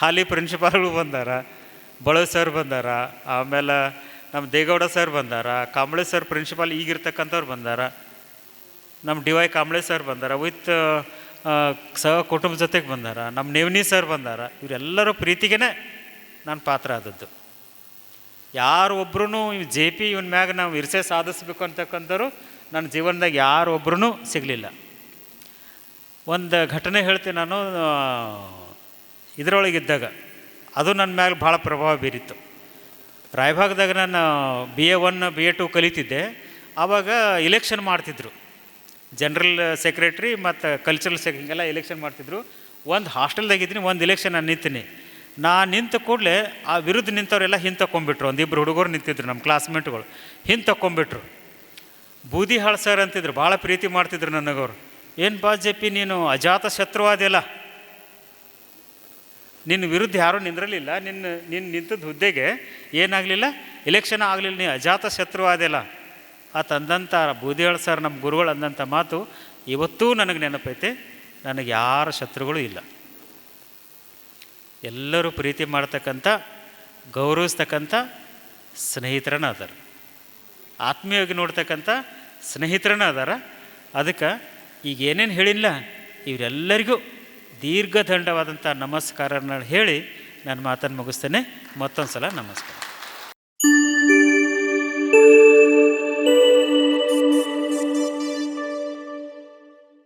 Speaker 1: ಹಾಲಿ ಪ್ರಿನ್ಸಿಪಾಲ್ಗಳು ಬಂದಾರ ಬಳ ಸರ್ ಬಂದಾರ, ಆಮೇಲೆ ನಮ್ಮ ದೇಗೌಡ ಸರ್ ಬಂದಾರ ಕಾಂಬಳೆ ಸರ್ ಪ್ರಿನ್ಸಿಪಾಲ್ ಈಗಿರ್ತಕ್ಕಂಥವ್ರು ಬಂದಾರ. ನಮ್ಮ ಡಿ ವೈ ಕಾಂಬಳೆ ಸರ್ ಬಂದಾರ ವಿತ್ ಸಹ ಕುಟುಂಬ ಜೊತೆಗೆ ಬಂದಾರ. ನಮ್ಮ ನೇವನಿ ಸರ್ ಬಂದಾರ. ಇವರೆಲ್ಲರೂ ಪ್ರೀತಿಗೇ ನಾನು ಪಾತ್ರ ಆದದ್ದು. ಯಾರು ಒಬ್ರು ಜೆ ಪಿ ಇವನ್ ಮ್ಯಾಗ ನಾವು ಇರ್ಸೆ ಸಾಧಿಸ್ಬೇಕು ಅಂತಕ್ಕಂಥವ್ರು ನನ್ನ ಜೀವನದಾಗ ಯಾರು ಒಬ್ರು ಸಿಗಲಿಲ್ಲ. ಒಂದು ಘಟನೆ ಹೇಳ್ತೀನಿ ನಾನು ಇದರೊಳಗಿದ್ದಾಗ. ಅದು ನನ್ನ ಮ್ಯಾಲೆ ಭಾಳ ಪ್ರಭಾವ ಬೀರಿತ್ತು. ರಾಯಭಾಗದಾಗ ನಾನು B A one, B A two ಕಲಿತಿದ್ದೆ. ಆವಾಗ ಇಲೆಕ್ಷನ್ ಮಾಡ್ತಿದ್ರು. ಜನರಲ್ ಸೆಕ್ರೆಟ್ರಿ ಮತ್ತು ಕಲ್ಚರಲ್ ಸೆಕ್ ಹಿಂಗೆಲ್ಲ ಎಲೆಕ್ಷನ್ ಮಾಡ್ತಿದ್ರು. ಒಂದು ಹಾಸ್ಟೆಲ್ದಾಗಿದ್ದೀನಿ ಒಂದು ಇಲೆಕ್ಷನ್ ನಾನು ನಿಂತೀನಿ. ನಾ ನಿಂತ ಕೂಡಲೇ ಆ ವಿರುದ್ಧ ನಿಂತವರೆಲ್ಲ ಹಿಂದೆ ತಗೊಂಬಿಟ್ರು ಒಂದಿಬ್ಬರು ಹುಡುಗರು ನಿಂತಿದ್ರು ನಮ್ಮ ಕ್ಲಾಸ್ಮೇಟ್ಗಳು ಹಿಂದೆ ತಗೊಂಬಿಟ್ರು ಬೂದಿ ಹಾಳು ಸರ್ ಅಂತಿದ್ರು, ಭಾಳ ಪ್ರೀತಿ ಮಾಡ್ತಿದ್ರು ನನಗವ್ರು. ಏನು ಬಾ ಜೆ ಪಿ ನೀನು ಅಜಾತ ಶತ್ರುವಾದಿಲ್ಲ ನಿನ್ನ ವಿರುದ್ಧ ಯಾರೂ ನಿಂದ್ರಲಿಲ್ಲ. ನಿನ್ನ ನಿನ್ನ ನಿಂತದ್ದು ಹುದ್ದೆಗೆ ಏನಾಗಲಿಲ್ಲ? ಎಲೆಕ್ಷನ್ ಆಗಲಿಲ್ಲ, ನೀ ಅಜಾತ ಶತ್ರುವಾದಿಲ್ಲ ಆತ ಅಂದಂಥ ಬೂದಿಯಾಳ್ ಸರ್ ನಮ್ಮ ಗುರುಗಳು ಅಂದಂಥ ಮಾತು ಇವತ್ತೂ ನನಗೆ ನೆನಪೈತೆ. ನನಗೆ ಯಾರ ಶತ್ರುಗಳು ಇಲ್ಲ. ಎಲ್ಲರೂ ಪ್ರೀತಿ ಮಾಡ್ತಕ್ಕಂಥ, ಗೌರವಿಸ್ತಕ್ಕಂಥ ಸ್ನೇಹಿತರನ್ನ ಅದಾರ ಆತ್ಮೀಯವಾಗಿ ನೋಡ್ತಕ್ಕಂಥ ಸ್ನೇಹಿತರನ್ನ ಅದಾರ ಅದಕ್ಕೆ ಈಗ ಏನೇನು ಹೇಳಿಲ್ಲ, ಇವರೆಲ್ಲರಿಗೂ ದೀರ್ಘದಂಡವಾದಂಥ ನಮಸ್ಕಾರ ಹೇಳಿ ನಾನು ಮಾತನ್ನು ಮುಗಿಸ್ತೇನೆ. ಮತ್ತೊಂದು ಸಲ ನಮಸ್ಕಾರ.